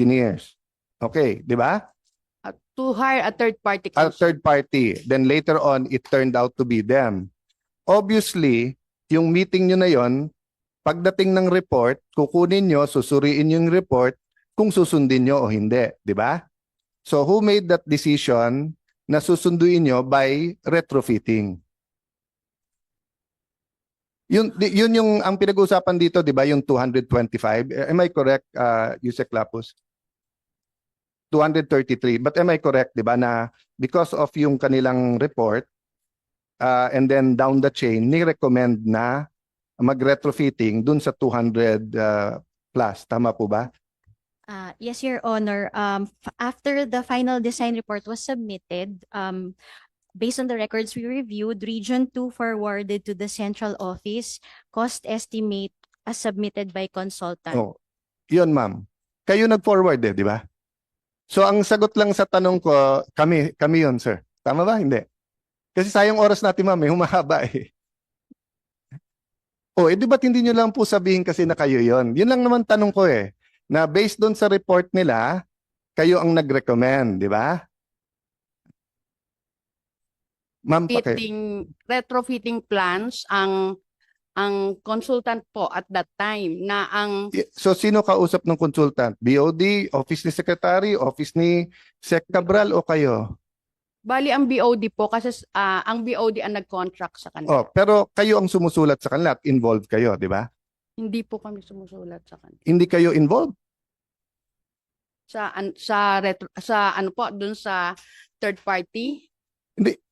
engineers. Okay, di ba? Uh, to hire a third party A third party. Then later on, it turned out to be them. Obviously, yung meeting nyo na yon, pagdating ng report, kukunin nyo, susuriin yung report kung susundin nyo o hindi. Di ba? So who made that decision na susunduin nyo by retrofitting? Yun, yun yung ang pinag-uusapan dito, di ba? Yung 225. Am I correct, uh, Yusek Lapus? 233. But am I correct, di ba, na because of yung kanilang report, uh, and then down the chain, ni-recommend na mag-retrofitting dun sa 200 uh, plus. Tama po ba? Uh, yes, Your Honor. Um, after the final design report was submitted, um, based on the records we reviewed, Region 2 forwarded to the central office cost estimate as submitted by consultant. Oh, yun ma'am. Kayo nag-forward eh, di ba? So ang sagot lang sa tanong ko, kami, kami yun, sir. Tama ba? Hindi. Kasi sayang oras natin ma'am, eh, humahaba eh. Oh, eh di ba't hindi nyo lang po sabihin kasi na kayo yon? Yun lang naman tanong ko eh. Na based doon sa report nila, kayo ang nag-recommend, di ba? Ma'am. Fitting, retrofitting plans ang ang consultant po at that time na ang So sino kausap ng consultant? BOD, Office ni Secretary, Office ni Sec Cabral o kayo? bali ang BOD po kasi ah, ang BOD ang nag-contract sa kanila. Oh, pero kayo ang sumusulat sa kanila at involved kayo, di ba? Hindi po kami sumusulat sa kanila. Hindi kayo involved. Sa an, sa retro, sa ano po doon sa third party.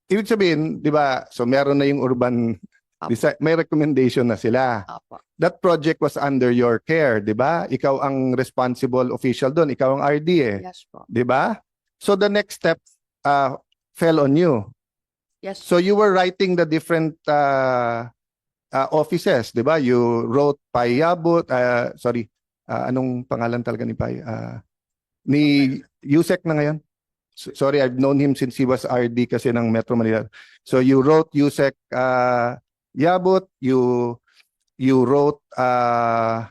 Ibig sabihin, di ba, so meron na yung urban Apo. design, may recommendation na sila. Opo. That project was under your care, di ba? Ikaw ang responsible official doon, ikaw ang RD eh, Yes po. di ba? So the next step uh, fell on you. Yes. So you were writing the different uh, uh, offices, di ba? You wrote Pai Yabut, uh, sorry, uh, anong pangalan talaga ni Pai? Uh, ni Yusek na ngayon? S- Sorry, I've known him since he was RD kasi ng Metro Manila. So you wrote Yusek uh, Yabut, you you wrote uh,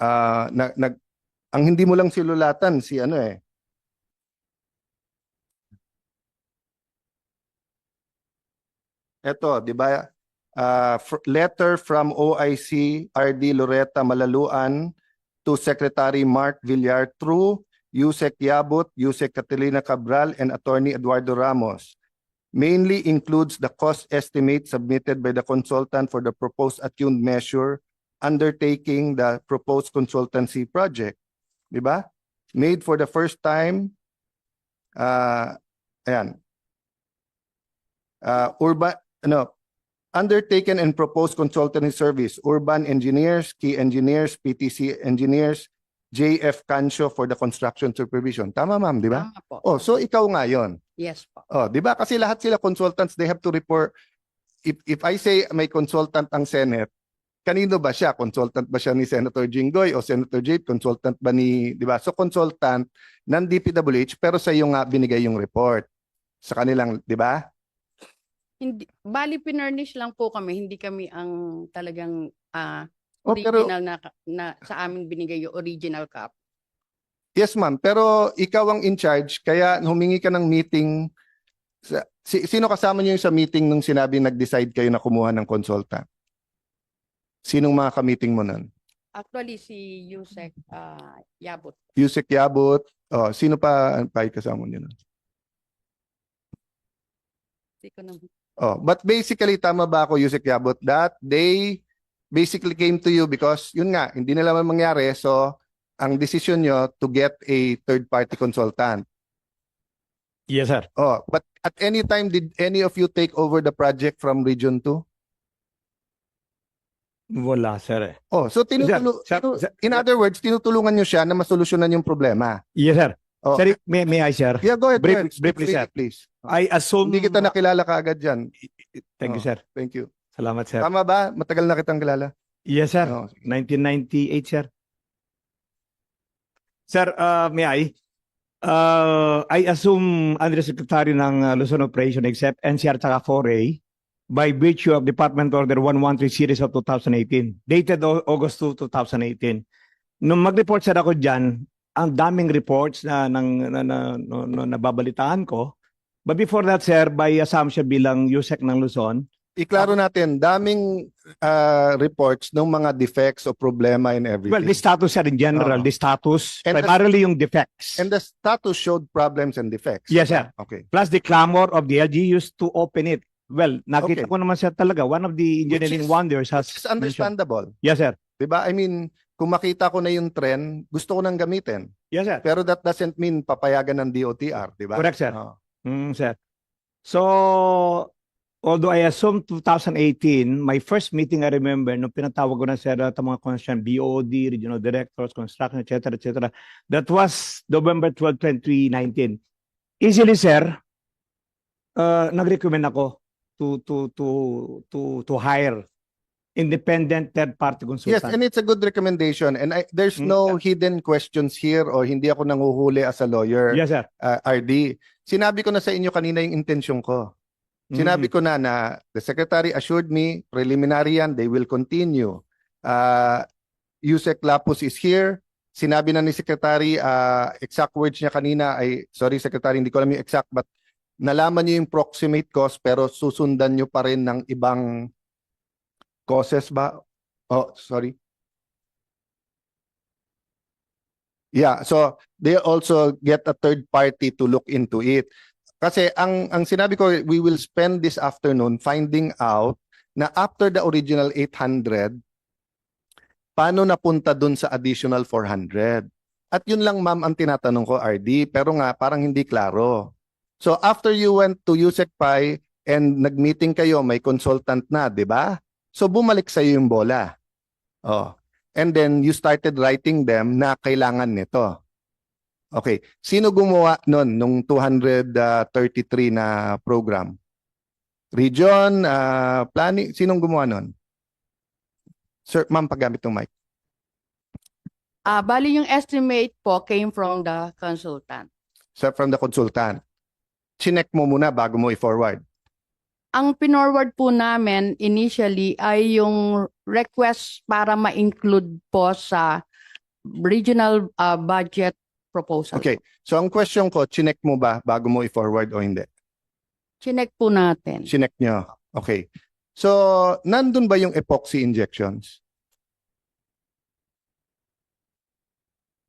uh, nag, nag, ang hindi mo lang silulatan si ano eh, Eto, di ba? Uh, letter from OIC RD Loretta Malaluan to Secretary Mark Villar through Yusek Yabut, Yusek Catalina Cabral, and Attorney Eduardo Ramos. Mainly includes the cost estimate submitted by the consultant for the proposed attuned measure undertaking the proposed consultancy project. Di ba? Made for the first time. Uh, ayan. Uh, urban, ano, undertaken and proposed consultancy service, urban engineers, key engineers, PTC engineers, JF Cancio for the construction supervision. Tama ma'am, di ba? Tama po. Oh, so ikaw nga yon. Yes po. Oh, di ba? Kasi lahat sila consultants, they have to report. If, if I say may consultant ang Senate, kanino ba siya? Consultant ba siya ni Senator Jinggoy o Senator Jade? Consultant ba ni, di ba? So consultant ng DPWH pero sa iyo nga binigay yung report sa kanilang, di ba? Hindi bali pinurnish lang po kami, hindi kami ang talagang ah, Oh, pero original na, na sa aming binigay yung original cup. Yes, ma'am. Pero ikaw ang in charge, kaya humingi ka ng meeting. Sa, si, sino kasama niyo sa meeting nung sinabi nag-decide kayo na kumuha ng consultant? Sinong mga ka-meeting mo nun? Actually si Yusek ah, Yabut. Yusek Yabut. Oh, sino pa pa kasama niyo nun? Hindi ko na Oh, but basically tama ba ako Yusek Yabut that they basically came to you because yun nga, hindi nila man mangyari. So, ang decision nyo to get a third party consultant. Yes, sir. Oh, but at any time did any of you take over the project from Region 2? Wala, sir. eh. Oh, so tinutulong Sir, tinu- sir, in sir. other words, tinutulungan niyo siya na masolusyonan yung problema. Yes, sir. Oh, Sir, may, may I, sir? yeah, go ahead. go brief- ahead. Speak briefly, freely, sir. please. I assume... Hindi kita nakilala kaagad diyan. Thank you, Oh, sir. Thank you. Salamat, sir. Tama ba? Matagal na kitang kilala. Yes, sir. Oh, 1998, sir. Sir, uh, may I? Uh, I assume Undersecretary ng uh, Luzon Operation except NCR tsaka 4A by virtue of Department Order 113 Series of 2018 dated Au- August 2, 2018. Nung mag-report sir ako dyan, ang daming reports na nang na, na, na, na, nababalitaan ko. But before that, sir, by assumption bilang USEC ng Luzon, Iklaro natin, daming ah, reports ng mga defects o problema in everything. well, the status sir in general, Oo. the status, And the- primarily yung defects. And the status showed problems and defects. Yes, sir. Okay. Plus the clamor of the LGUs to open it. Well, nakita Okay. ko naman sir talaga, one of the engineering is- wonders has It's mentioned. understandable. Yes, sir. 'Di ba? I mean, kung makita ko na yung trend, gusto ko nang gamitin. Yes, sir. Pero that doesn't mean papayagan ng DOTR, 'di ba? Correct, sir. Oo. Mm, sir. So, although I assume 2018, my first meeting I remember, nung pinatawag ko na sir at mga concern, BOD, regional directors, construction, etc., etc., that was November 12, 2019. Easily, sir, uh, nag-recommend ako to, to, to, to, to hire independent third-party Yes, consultant. and it's a good recommendation and I, there's Mm, no hidden questions here or hindi ako nanguhuli as a lawyer, yes, sir. uh, RD. Sinabi ko na sa inyo kanina yung intensyon ko. Sinabi Mm. ko na na the secretary assured me preliminary yan, they will continue. Uh, Yusek Lapus is here. Sinabi na ni secretary uh, exact words niya kanina ay sorry secretary hindi ko alam yung exact but nalaman niyo yung proximate cause pero susundan niyo pa rin ng ibang causes ba? Oh, sorry. Yeah, so they also get a third party to look into it. Kasi ang ang sinabi ko we will spend this afternoon finding out na after the original 800 paano napunta dun sa additional 400. At yun lang ma'am ang tinatanong ko RD pero nga parang hindi klaro. So after you went to USEC Pi and nagmeeting kayo may consultant na, 'di ba? So bumalik sa yung bola. Oh. And then you started writing them na kailangan nito. Okay. Sino gumawa nun nung 233 na program? Region, ah, planning, sinong gumawa nun? Sir, ma'am, paggamit ng mic. Ah, bali yung estimate po came from the consultant. Sir, from the consultant. Chinek mo muna bago mo i-forward. Ang pinorward po namin initially ay yung request para ma-include po sa regional ah, budget proposal. Okay. So ang question ko, chinek mo ba bago mo i-forward o hindi? Chinek po natin. Chinek nyo. Okay. So, nandun ba yung epoxy injections?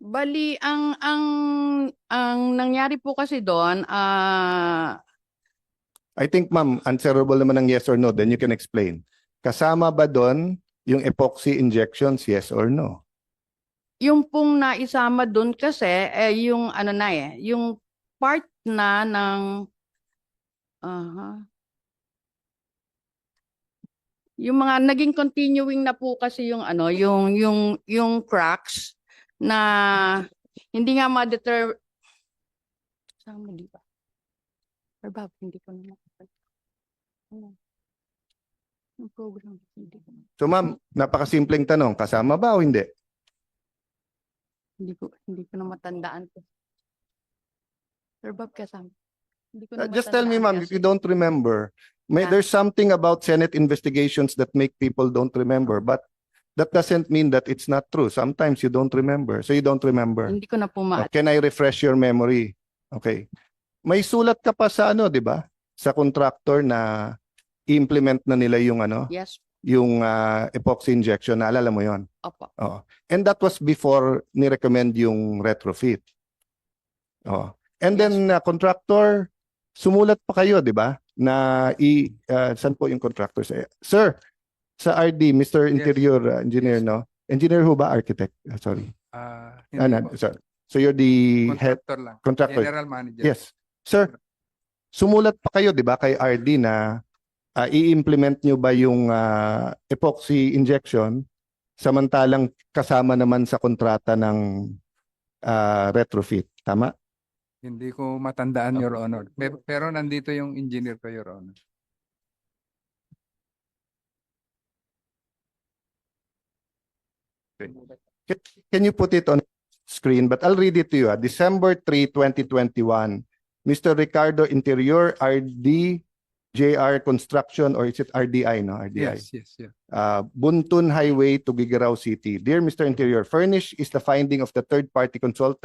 Bali, ang ang ang nangyari po kasi doon, ah I think, ma'am, answerable naman ng yes or no, then you can explain. Kasama ba doon yung epoxy injections, yes or no? Yung pong naisama doon kasi eh yung ano na eh, yung part na ng aha. Yung mga naging continuing na po kasi yung ano, yung yung yung cracks na hindi nga ma-deter Sama di ba? Or ba, hindi ko na Ano? Program, hindi ko. So, ma'am, napakasimpleng tanong, kasama ba o hindi? Hindi ko hindi ko na matandaan ko. Sir Bob kasama. Hindi ko Uh, na just tell me, ma'am, if you don't remember. May, Yeah. There's something about Senate investigations that make people don't remember, but that doesn't mean that it's not true. Sometimes you don't remember, so you don't remember. Hindi ko na po Oh, ma- Can I refresh your memory? Okay. May sulat ka pa sa ano, 'di ba? Sa contractor na i-implement na nila yung ano, Yes, yung ah, epoxy injection. Naalala mo 'yon? opo. Oo. And that was before ni-recommend yung retrofit. Oh. And Yes. then uh, contractor sumulat pa kayo, 'di ba? Na i uh, saan po yung contractor sa Sir, sa RD, Mr. Interior uh, Engineer, no? Engineer ho ba architect? Uh, sorry. Ah, Ah, hindi no, po. sorry. So you're the head Contractor lang. contractor. General manager. Yes. Sir, sumulat pa kayo, 'di ba, kay RD na ah, i-implement nyo ba yung ah, epoxy injection samantalang kasama naman sa kontrata ng ah, retrofit, tama? Hindi ko matandaan, Your Honor. Pe- Pero nandito yung engineer ko, Your Honor. Can you put it on screen? But I'll read it to you. December 3, 2021. Mr. Ricardo Interior, RD, JR Construction, or is it RDI, no? RDI. Yes, yes, yes. uh, Buntun Highway to Gigaraw City. Dear Mr. Interior, furnish is the finding of the third-party consultant